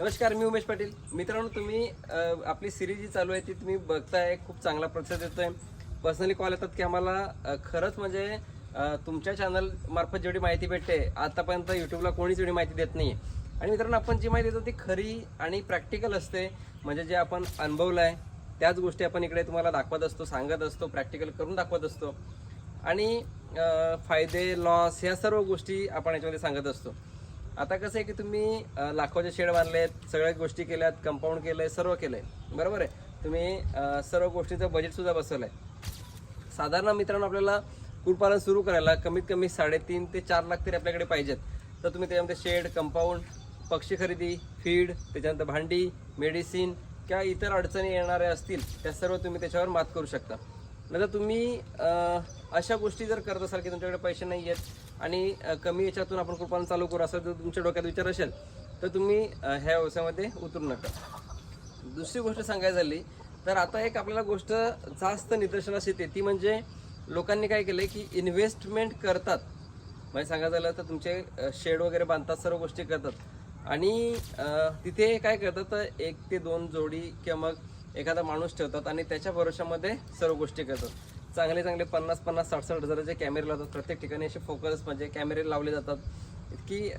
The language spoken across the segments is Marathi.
नमस्कार मी उमेश पाटील. मित्रांनो तुम्ही आपली सिरीज जी चालू आहे ती तुम्ही बघताय खूप चांगला प्रतिसाद येतोय. पर्सनली कॉल येतात की आम्हाला खरंच म्हणजे तुमच्या चॅनल मार्फत जेवढी माहिती भेटते आतापर्यंत युट्यूबला कोणीच एवढी माहिती देत नाही आणि मित्रांनो आपण जी माहिती देतो ती खरी आणि प्रॅक्टिकल असते. म्हणजे जे आपण अनुभवलं आहे त्याच गोष्टी आपण इकडे तुम्हाला दाखवत असतो सांगत असतो प्रॅक्टिकल करून दाखवत असतो. आणि फायदे लॉस ह्या सर्व गोष्टी आपण याच्यामध्ये सांगत असतो. आता कसं आहे की तुम्ही लाखोचे शेड बांधलेत सगळ्या गोष्टी केल्यात कंपाऊंड केलंय सर्व केलंय. बरोबर आहे? तुम्ही सर्व गोष्टीचं बजेटसुद्धा बसवलं आहे साधारण मित्रांनो आपल्याला कुक्कुटपालन सुरू करायला कमीत कमी साडेतीन ते चार लाख तरी आपल्याकडे पाहिजेत. तर तुम्ही त्याच्यामध्ये शेड कंपाऊंड पक्षी खरेदी फीड त्याच्यानंतर भांडी मेडिसिन किंवा इतर अडचणी येणाऱ्या असतील त्या सर्व तुम्ही त्याच्यावर मात करू शकता. नंतर तुम्ही अशा गोष्टी जर करत असाल की तुमच्याकडे पैसे नाही आहेत आणि कमी याच्यातून आपण कृपान चालू करू असं जर तुमच्या डोक्यात विचार असेल तर तुम्ही ह्या व्यवसायामध्ये उतरू नका. दुसरी गोष्ट सांगायची झाली तर आता एक आपल्याला गोष्ट जास्त निदर्शनास येते ती म्हणजे लोकांनी काय केलं की इन्व्हेस्टमेंट करतात. म्हणजे सांगायचं झालं तर तुमचे शेड वगैरे बांधतात सर्व गोष्टी करतात. आणि तिथे काय करतात तर एक ते दोन जोडी किंवा मग एखादा माणूस ठेवतात आणि त्याच्या भरोशामध्ये सर्व गोष्टी करतात. चांगले चांगले पन्नास पन्नास साठ साठ हजाराचे कॅमेरे लावतात. प्रत्येक ठिकाणी असे फोकस म्हणजे कॅमेरे लावले जातात. की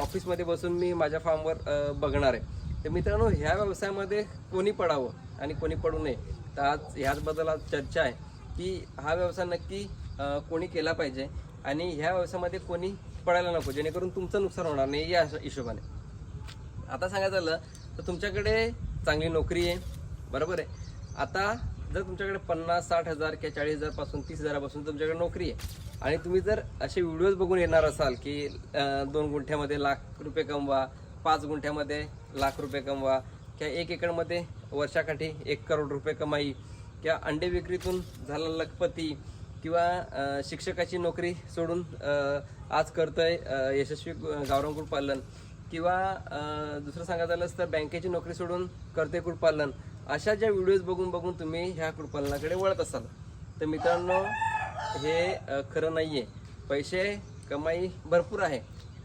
ऑफिसमध्ये बसून मी माझ्या फार्मवर बघणार आहे. तर मित्रांनो ह्या व्यवसायामध्ये कोणी पडावं आणि कोणी पडू नये तर आज ह्याचबद्दल आज चर्चा आहे की हा व्यवसाय नक्की कोणी केला पाहिजे आणि ह्या व्यवसायामध्ये कोणी पडायला नको जेणेकरून तुमचं नुकसान होणार नाही या हिशोबाने. आता सांगायचं झालं तर तुमच्याकडे चांगली नोकरी आहे बरोबर आहे. आता जर तुमच्याकडे पन्नास साठ हजार किंवा चाळीस हजारपासून तीस हजारापासून तुमच्याकडे नोकरी आहे आणि तुम्ही जर असे व्हिडिओज बघून येणार असाल की दोन गुंठ्यामध्ये लाख रुपये कमवा पाच गुंठ्यामध्ये लाख रुपये कमवा किंवा एक एकरमध्ये वर्षाकाठी एक करोड रुपये कमाई किंवा अंडे विक्रीतून झाला लखपती किंवा शिक्षकाची नोकरी सोडून आज करतोय यशस्वी गावरान कुक्कुटपालन किंवा दुसरं सांगायचं झालंच तर बँकेची नोकरी सोडून करते कुक्कुटपालन अशा ज्या व्हिडिओज बघून बघून तुम्ही ह्या कृपालनाकडे वळत असाल तर मित्रांनो हे खरं नाही आहे पैसे कमाई भरपूर आहे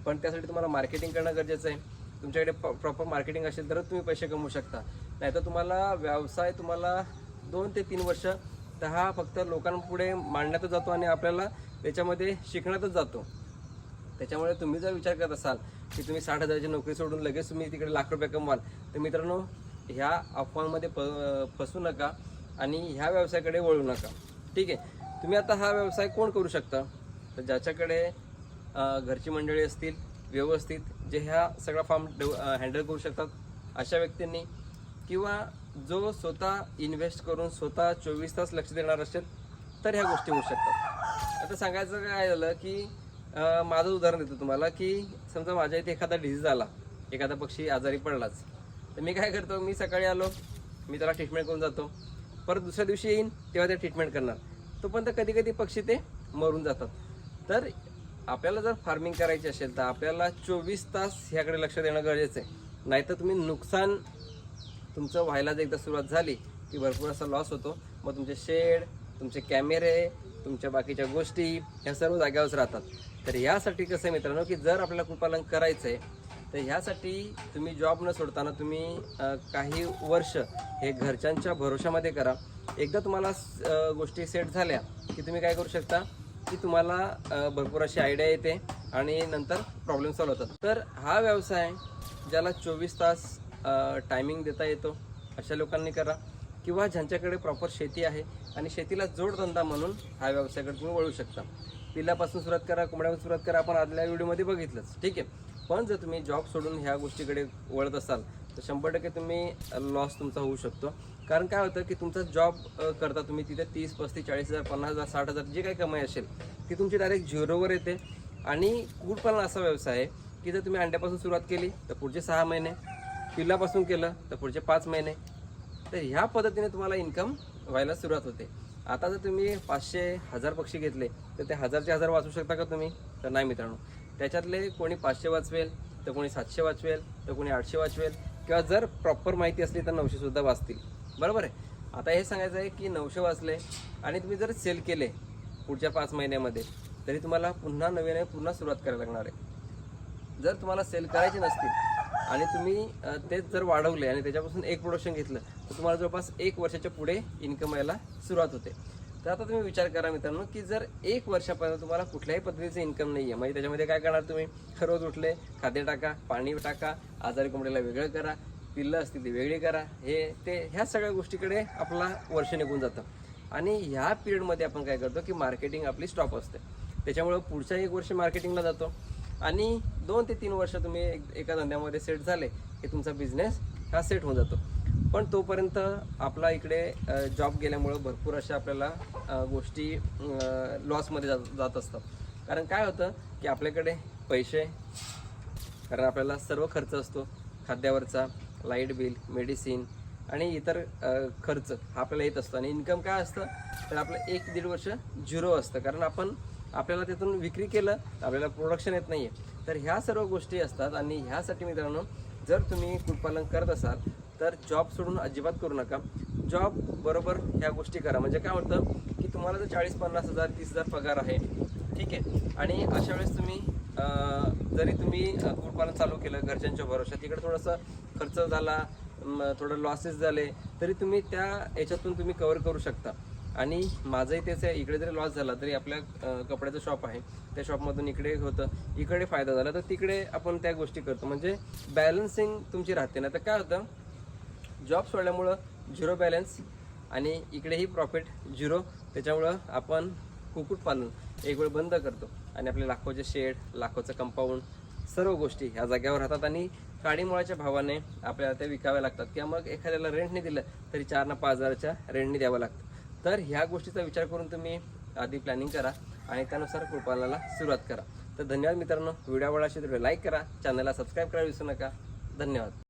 पण त्यासाठी तुम्हाला मार्केटिंग करणं गरजेचं आहे. तुमच्याकडे प्रॉपर मार्केटिंग असेल तरच तुम्ही पैसे कमवू शकता. नाहीतर तुम्हाला व्यवसाय तुम्हाला दोन ते तीन वर्ष तर हा फक्त लोकांपुढे मांडण्यातच जातो आणि आपल्याला त्याच्यामध्ये शिकण्यातच जातो. त्याच्यामुळे तुम्ही जर विचार करत असाल की तुम्ही साठ हजाराची नोकरी सोडून लगेच तुम्ही तिकडे लाख रुपये कमवाल तर मित्रांनो ह्या अफवांमध्ये प फसू नका आणि ह्या व्यवसायाकडे वळू नका. ठीक आहे? तुम्ही आता हा व्यवसाय कोण करू शकता? तर ज्याच्याकडे घरची मंडळी असतील व्यवस्थित जे ह्या सगळा फॉर्म हँडल करू शकतात अशा व्यक्तींनी किंवा जो स्वतः इन्व्हेस्ट करून स्वतः चोवीस तास लक्ष देणार असेल तर ह्या गोष्टी होऊ शकतात. आता सांगायचं काय झालं की माझं उदाहरण देतो तुम्हाला की समजा माझ्या इथे एखादा डिझीज आला एखादा पक्षी आजारी पडलाच. तर मी काय करतो मी सकाळी आलो मी त्याला ट्रीटमेंट करून जातो. परत दुसऱ्या दिवशी येईन तेव्हा ते ट्रीटमेंट करणार. तोपर्यंत कधी कधी पक्षी ते मरून जातात. तर आपल्याला जर फार्मिंग करायची असेल तर आपल्याला चोवीस तास ह्याकडे लक्ष देणं गरजेचं आहे. नाहीतर तुम्ही नुकसान तुमचं व्हायला जर एकदा सुरुवात झाली की भरपूर असा लॉस होतो मग तुमचे शेड तुमचे कॅमेरे तुमच्या बाकीच्या गोष्टी ह्या सर्व जाग्यावरच राहतात. तर यासाठी कसं आहे मित्रांनो की जर आपल्याला कुपालन करायचं आहे तर ह्यासाठी तुम्ही जॉब न सोडताना तुम्ही काही वर्ष हे घरच्यांच्या भरोशामध्ये करा. एकदा तुम्हाला गोष्टी सेट झाल्या की तुम्ही काय करू शकता? की तुम्हाला भरपूर अशी आयडिया येते आणि नंतर प्रॉब्लेम सॉल्व होतात. तर हा व्यवसाय ज्याला चोवीस तास टायमिंग देता येतो अशा लोकांनी करा. किंवा ज्यांच्याकडे प्रॉपर शेती आहे आणि शेतीला जोडधंदा म्हणून हा व्यवसायाकडे तुम्ही वळू शकता. पिल्लापासून सुरुवात करा कोंबड्यापासून सुरुवात करा. आपण आदल्या व्हिडिओमध्ये बघितलंच. ठीक आहे? पण जर तुम्ही जॉब सोडून ह्या गोष्टीकडे वळत असाल तर शंभर टक्के तुम्ही लॉस तुमचा होऊ शकतो. कारण काय होतं की तुमचा जॉब करता तुम्ही तिथे तीस पस्तीस चाळीस हजार पन्नास हजार साठ हजार जे काही कमाई असेल ती तुमची डायरेक्ट झिरोवर येते. आणि कुक्कुटपालन असा व्यवसाय आहे की जर तुम्ही अंड्यापासून सुरुवात केली तर पुढचे सहा महिने पिल्लापासून केलं तर पुढचे पाच महिने तर ह्या पद्धतीने तुम्हाला इन्कम व्हायला सुरुवात होते. आता जर तुम्ही पाचशे हजार पक्षी घेतले तर ते हजारचे हजार वाचू शकता का तुम्ही? तर नाही मित्रांनो. त्याच्यातले कोणी पाचशे वाचवेल तर कोणी सातशे वाचवेल तर कोणी आठशे वाचवेल किंवा जर प्रॉपर माहिती असली तर नऊशेसुद्धा वाचतील. बरोबर आहे? आता हे सांगायचं आहे की नऊशे वाचले आणि तुम्ही जर सेल केले पुढच्या पाच महिन्यामध्ये तरी तुम्हाला पुन्हा नवीन पुन्हा सुरुवात करायला लागणार आहे. जर तुम्हाला सेल करायचे नसतील आणि तुम्ही तेच जर वाढवले आणि त्याच्यापासून एक प्रोडक्शन घेतलं तर तुम्हाला जवळपास एक वर्षाच्या पुढे इन्कम यायला सुरुवात होते. तर आता तुम्ही विचार करा मित्रांनो की जर एक वर्षापर्यंत तुम्हाला कुठल्याही पद्धतीचं इन्कम नाही आहे म्हणजे त्याच्यामध्ये काय करणार तुम्ही? रोज उठले खाद्य टाका पाणी टाका आजारी कोंबडीला वेगळं करा पिल्लं असतील ती वेगळी करा हे ते ह्या सगळ्या गोष्टीकडे आपला वर्ष निघून जातं. आणि ह्या पिरियडमध्ये आपण काय करतो की मार्केटिंग आपली स्टॉप असते. त्याच्यामुळं पुढच्या एक वर्ष मार्केटिंगला जातो. आणि दोन ते तीन वर्ष तुम्ही एक- एका धंद्यामध्ये सेट झाले की तुमचा बिझनेस हा सेट होऊन जातो. पण तोपर्यंत आपला इकडे जॉब गेल्यामुळं भरपूर अशा आपल्याला गोष्टी लॉसमध्ये जात जात असतात. कारण काय होतं की आपल्याकडे पैसे कारण आपल्याला सर्व खर्च असतो. खाद्यावरचा लाइट बिल मेडिसिन आणि इतर खर्च हा आपल्याला येत असतो. आणि इन्कम काय असतं? तर आपलं एक दीड वर्ष झिरो असतं. कारण आपण आपल्याला तिथून विक्री केलं तर आपल्याला प्रोडक्शन येत नाही आहे तर ह्या सर्व गोष्टी असतात आणि ह्यासाठी मित्रांनो जर तुम्ही कुक्कुटपालन करत असाल तर जॉब सोडून अजिबात करू नका. जॉब बरोबर ह्या गोष्टी करा. म्हणजे काय होतं की तुम्हाला जर चाळीस पन्नास हजार तीस हजार पगार आहे ठीक आहे. आणि अशा वेळेस तुम्ही जरी तुम्ही कुटपालन चालू केलं घरच्यांच्या भरोशा तिकडे थोडंसं खर्च झाला थोडं लॉसेस झाले तरी तुम्ही त्या याच्यातून तुम्ही कवर करू शकता. आणि माझंही तेच आहे इकडे जरी लॉस झाला तरी आपल्या कपड्याचं शॉप आहे. त्या शॉपमधून इकडे होतं इकडे फायदा झाला तर तिकडे आपण त्या गोष्टी करतो. म्हणजे बॅलन्सिंग तुमची राहते ना. तर काय होतं जॉब सोडल्यामुळं झिरो बॅलन्स आणि इकडेही प्रॉफिट झिरो. त्याच्यामुळं आपण कुक्कुटपालन एक वेळ बंद करतो आणि आपले लाखोचे शेड लाखोचं कंपाऊंड सर्व गोष्टी ह्या जाग्यावर राहतात आणि काडीमुळाच्या भावाने आपल्याला ते विकाव्या लागतात. किंवा मग एखाद्याला रेंटने दिलं तरी चार ना पाच हजाराच्या रेंटने द्यावं लागतं. तर ह्या गोष्टीचा विचार करून तुम्ही आधी प्लॅनिंग करा आणि त्यानुसार कुक्कुटपालनाला सुरुवात करा. तर धन्यवाद मित्रांनो. व्हिडिओ आवडला असेल तर लाईक करा. चॅनलला सबस्क्राईब करायला विसरू नका. धन्यवाद.